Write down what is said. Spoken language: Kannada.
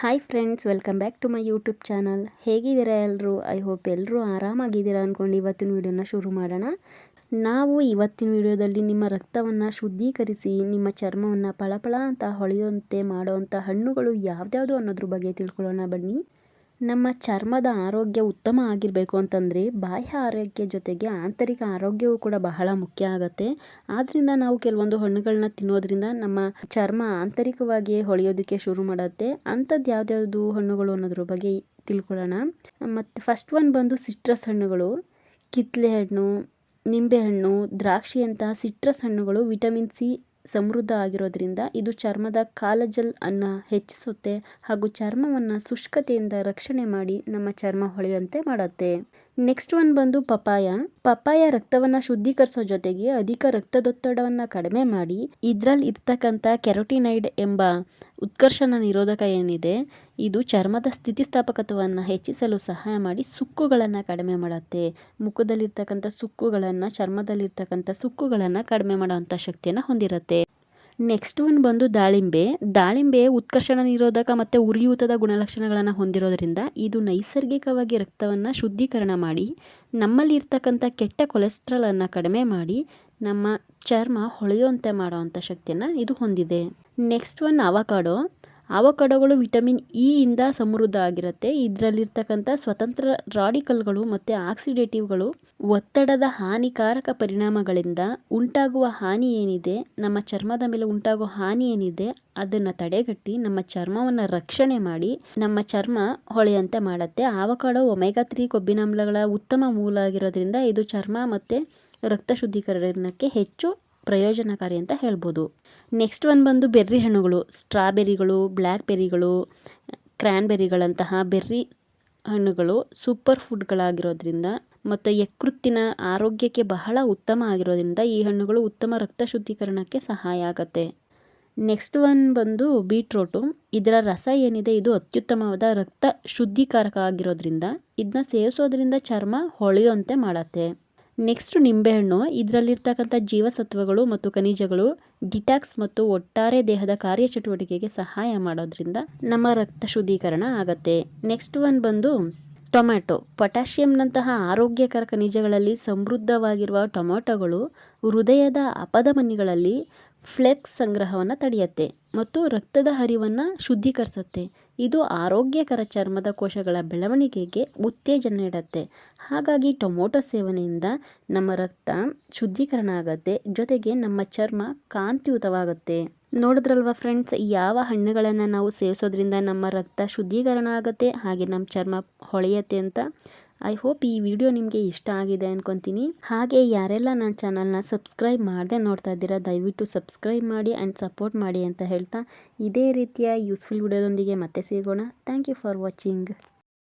Hi friends welcome back to my YouTube channel ಹೇಗಿದ್ದೀರಾ ಎಲ್ಲರೂ ಐ ಹೋಪ್ ಎಲ್ಲರೂ ಆರಾಮಾಗಿದ್ದೀರಾ ಅಂದ್ಕೊಂಡು ಇವತ್ತಿನ ವಿಡಿಯೋನ ಶುರು ಮಾಡೋಣ. ನಾವು ಇವತ್ತಿನ ವಿಡಿಯೋದಲ್ಲಿ ನಿಮ್ಮ ರಕ್ತವನ್ನು ಶುದ್ಧೀಕರಿಸಿ, ನಿಮ್ಮ ಚರ್ಮವನ್ನು ಪಳಪಳ ಅಂತ ಹೊಳೆಯುವಂತೆ ಮಾಡುವಂಥ ಹಣ್ಣುಗಳು ಯಾವ್ದ್ಯಾವುದು ಅನ್ನೋದ್ರ ಬಗ್ಗೆ ತಿಳ್ಕೊಳ್ಳೋಣ ಬನ್ನಿ. ನಮ್ಮ ಚರ್ಮದ ಆರೋಗ್ಯ ಉತ್ತಮ ಆಗಿರಬೇಕು ಅಂತಂದರೆ ಬಾಹ್ಯ ಆರೋಗ್ಯ ಜೊತೆಗೆ ಆಂತರಿಕ ಆರೋಗ್ಯವೂ ಕೂಡ ಬಹಳ ಮುಖ್ಯ ಆಗುತ್ತೆ. ಆದ್ದರಿಂದ ನಾವು ಕೆಲವೊಂದು ಹಣ್ಣುಗಳನ್ನ ತಿನ್ನೋದ್ರಿಂದ ನಮ್ಮ ಚರ್ಮ ಆಂತರಿಕವಾಗಿಯೇ ಹೊಳೆಯೋದಕ್ಕೆ ಶುರು ಮಾಡುತ್ತೆ. ಅಂಥದ್ದು ಯಾವ್ದ್ಯಾವುದು ಹಣ್ಣುಗಳು ಅನ್ನೋದ್ರ ಬಗ್ಗೆ ತಿಳ್ಕೊಳ್ಳೋಣ. ಮತ್ತು ಫಸ್ಟ್ ಒನ್ ಬಂದು ಸಿಟ್ರಸ್ ಹಣ್ಣುಗಳು. ಕಿತ್ತಲೆ ಹಣ್ಣು ನಿಂಬೆಹಣ್ಣು ದ್ರಾಕ್ಷಿಯಂತಹ ಸಿಟ್ರಸ್ ಹಣ್ಣುಗಳು ವಿಟಮಿನ್ ಸಿ ಸಮೃದ್ಧ ಆಗಿರೋದ್ರಿಂದ ಇದು ಚರ್ಮದ ಕಾಲಜಲ್ ಅನ್ನ ಹೆಚ್ಚಿಸುತ್ತೆ ಹಾಗೂ ಚರ್ಮವನ್ನು ಶುಷ್ಕತೆಯಿಂದ ರಕ್ಷಣೆ ಮಾಡಿ ನಮ್ಮ ಚರ್ಮ ಹೊಳೆಯುವಂತೆ ಮಾಡುತ್ತೆ. ನೆಕ್ಸ್ಟ್ ಒನ್ ಬಂದು ಪಪಾಯ ಪಪಾಯ ರಕ್ತವನ್ನು ಶುದ್ಧೀಕರಿಸೋ ಜೊತೆಗೆ ಅಧಿಕ ರಕ್ತದೊತ್ತಡವನ್ನು ಕಡಿಮೆ ಮಾಡಿ ಇದರಲ್ಲಿ ಇರ್ತಕ್ಕಂಥ ಕೆರೋಟಿನೈಡ್ ಎಂಬ ಉತ್ಕರ್ಷಣ ನಿರೋಧಕ ಏನಿದೆ, ಇದು ಚರ್ಮದ ಸ್ಥಿತಿಸ್ಥಾಪಕತ್ವವನ್ನು ಹೆಚ್ಚಿಸಲು ಸಹಾಯ ಮಾಡಿ ಸುಕ್ಕುಗಳನ್ನು ಕಡಿಮೆ ಮಾಡುತ್ತೆ. ಮುಖದಲ್ಲಿರ್ತಕ್ಕಂಥ ಸುಕ್ಕುಗಳನ್ನು, ಚರ್ಮದಲ್ಲಿರ್ತಕ್ಕಂಥ ಸುಕ್ಕುಗಳನ್ನು ಕಡಿಮೆ ಮಾಡುವಂಥ ಶಕ್ತಿಯನ್ನು ಹೊಂದಿರುತ್ತೆ. ನೆಕ್ಸ್ಟ್ ಒಂದು ಬಂದು ದಾಳಿಂಬೆ. ದಾಳಿಂಬೆ ಉತ್ಕರ್ಷಣ ನಿರೋಧಕ ಮತ್ತು ಉರಿಯೂತದ ಗುಣಲಕ್ಷಣಗಳನ್ನು ಹೊಂದಿರೋದ್ರಿಂದ ಇದು ನೈಸರ್ಗಿಕವಾಗಿ ರಕ್ತವನ್ನು ಶುದ್ಧೀಕರಣ ಮಾಡಿ ನಮ್ಮಲ್ಲಿ ಇರ್ತಕ್ಕಂಥ ಕೆಟ್ಟ ಕೊಲೆಸ್ಟ್ರಾಲನ್ನು ಕಡಿಮೆ ಮಾಡಿ, ನಮ್ಮ ಚರ್ಮ ಹೊಳೆಯುವಂತೆ ಮಾಡುವಂಥ ಶಕ್ತಿಯನ್ನು ಇದು ಹೊಂದಿದೆ. Next one avocado. ಅವಕಾಡೋಗಳು, vitamin E ಇಂದ ಸಮೃದ್ಧ ಆಗಿರುತ್ತೆ. ಇದರಲ್ಲಿರ್ತಕ್ಕಂಥ ಸ್ವತಂತ್ರ ರಾಡಿಕಲ್ಗಳು ಮತ್ತು ಆಕ್ಸಿಡೇಟಿವ್ಗಳು ಒತ್ತಡದ ಹಾನಿಕಾರಕ ಪರಿಣಾಮಗಳಿಂದ ಉಂಟಾಗುವ ಹಾನಿ ಏನಿದೆ, ನಮ್ಮ ಚರ್ಮದ ಮೇಲೆ ಉಂಟಾಗುವ ಹಾನಿ ಏನಿದೆ, ಅದನ್ನು ತಡೆಗಟ್ಟಿ ನಮ್ಮ ಚರ್ಮವನ್ನು ರಕ್ಷಣೆ ಮಾಡಿ ನಮ್ಮ ಚರ್ಮ ಹೊಳೆಯಂತೆ ಮಾಡುತ್ತೆ. ಆವಕಾಡೋ ಒಮೆಗಾ ತ್ರೀ ಕೊಬ್ಬಿನಾಮ್ಲಗಳ ಉತ್ತಮ ಮೂಲ ಆಗಿರೋದ್ರಿಂದ ಇದು ಚರ್ಮ ಮತ್ತು ರಕ್ತ ಶುದ್ಧೀಕರಣಕ್ಕೆ ಹೆಚ್ಚು ಪ್ರಯೋಜನಕಾರಿ ಅಂತ ಹೇಳ್ಬೋದು. ನೆಕ್ಸ್ಟ್ ಒಂದು ಬಂದು ಬೆರ್ರಿ ಹಣ್ಣುಗಳು ಸ್ಟ್ರಾಬೆರಿಗಳು ಬ್ಲ್ಯಾಕ್ ಬೆರಿಗಳು ಕ್ರ್ಯಾನ್ಬೆರಿಗಳಂತಹ ಬೆರ್ರಿ ಹಣ್ಣುಗಳು ಸೂಪರ್ ಫುಡ್ಗಳಾಗಿರೋದ್ರಿಂದ ಮತ್ತು ಯಕೃತ್ತಿನ ಆರೋಗ್ಯಕ್ಕೆ ಬಹಳ ಉತ್ತಮ ಆಗಿರೋದ್ರಿಂದ ಈ ಹಣ್ಣುಗಳು ಉತ್ತಮ ರಕ್ತ ಶುದ್ಧೀಕರಣಕ್ಕೆ ಸಹಾಯ ಆಗುತ್ತೆ. ನೆಕ್ಸ್ಟ್ ಒನ್ ಬಂದು ಬೀಟ್ರೋಟು ಇದರ ರಸ ಏನಿದೆ, ಇದು ಅತ್ಯುತ್ತಮವಾದ ರಕ್ತ ಶುದ್ಧೀಕಾರಕ ಆಗಿರೋದ್ರಿಂದ ಇದನ್ನ ಸೇವಿಸೋದ್ರಿಂದ ಚರ್ಮ ಹೊಳೆಯುವಂತೆ ಮಾಡುತ್ತೆ. ನೆಕ್ಸ್ಟ್ ನಿಂಬೆಹಣ್ಣು. ಇದರಲ್ಲಿರ್ತಕ್ಕಂಥ ಜೀವಸತ್ವಗಳು ಮತ್ತು ಖನಿಜಗಳು, ಡಿಟಾಕ್ಸ್ ಮತ್ತು ಒಟ್ಟಾರೆ ದೇಹದ ಕಾರ್ಯಚಟುವಟಿಕೆಗೆ ಸಹಾಯ ಮಾಡೋದ್ರಿಂದ ನಮ್ಮ ರಕ್ತ ಶುದ್ಧೀಕರಣ ಆಗತ್ತೆ. ನೆಕ್ಸ್ಟ್ ಒನ್ ಬಂದು ಟೊಮ್ಯಾಟೊ. ಪೊಟ್ಯಾಷಿಯಂನಂತಹ ಆರೋಗ್ಯಕರ ಖನಿಜಗಳಲ್ಲಿ ಸಮೃದ್ಧವಾಗಿರುವ ಟೊಮ್ಯಾಟೊಗಳು ಹೃದಯದ ಅಪಧಮನಿಗಳಲ್ಲಿ ಫ್ಲೆಕ್ಸ್ ಸಂಗ್ರಹವನ್ನು ತಡೆಯುತ್ತೆ ಮತ್ತು ರಕ್ತದ ಹರಿವನ್ನು ಶುದ್ಧೀಕರಿಸುತ್ತೆ. ಇದು ಆರೋಗ್ಯಕರ ಚರ್ಮದ ಕೋಶಗಳ ಬೆಳವಣಿಗೆಗೆ ಉತ್ತೇಜನ ನೀಡುತ್ತೆ. ಹಾಗಾಗಿ ಟೊಮೊಟೊ ಸೇವನೆಯಿಂದ ನಮ್ಮ ರಕ್ತ ಶುದ್ಧೀಕರಣ ಆಗುತ್ತೆ, ಜೊತೆಗೆ ನಮ್ಮ ಚರ್ಮ ಕಾಂತಿಯುತವಾಗುತ್ತೆ. ನೋಡಿದ್ರಲ್ವ ಫ್ರೆಂಡ್ಸ್ ಯಾವ ಹಣ್ಣುಗಳನ್ನು ನಾವು ಸೇವಿಸೋದ್ರಿಂದ ನಮ್ಮ ರಕ್ತ ಶುದ್ಧೀಕರಣ ಆಗುತ್ತೆ, ಹಾಗೆ ನಮ್ಮ ಚರ್ಮ ಹೊಳೆಯುತ್ತೆ ಅಂತ. ಐ ಹೋಪ್ ಈ ವಿಡಿಯೋ ನಿಮಗೆ ಇಷ್ಟ ಆಗಿದೆ ಅನ್ಕೊತೀನಿ. ಹಾಗೆ ಯಾರೆಲ್ಲ ನನ್ನ ಚಾನಲ್ನ ಸಬ್ಸ್ಕ್ರೈಬ್ ಮಾಡದೆ ನೋಡ್ತಾ ಇದ್ದೀರಾ, ದಯವಿಟ್ಟು ಸಬ್ಸ್ಕ್ರೈಬ್ ಮಾಡಿ ಆ್ಯಂಡ್ ಸಪೋರ್ಟ್ ಮಾಡಿ ಅಂತ ಹೇಳ್ತಾ ಇದೇ ರೀತಿಯ ಯೂಸ್ಫುಲ್ ವಿಡಿಯೋದೊಂದಿಗೆ ಮತ್ತೆ ಸಿಗೋಣ. Thank you for watching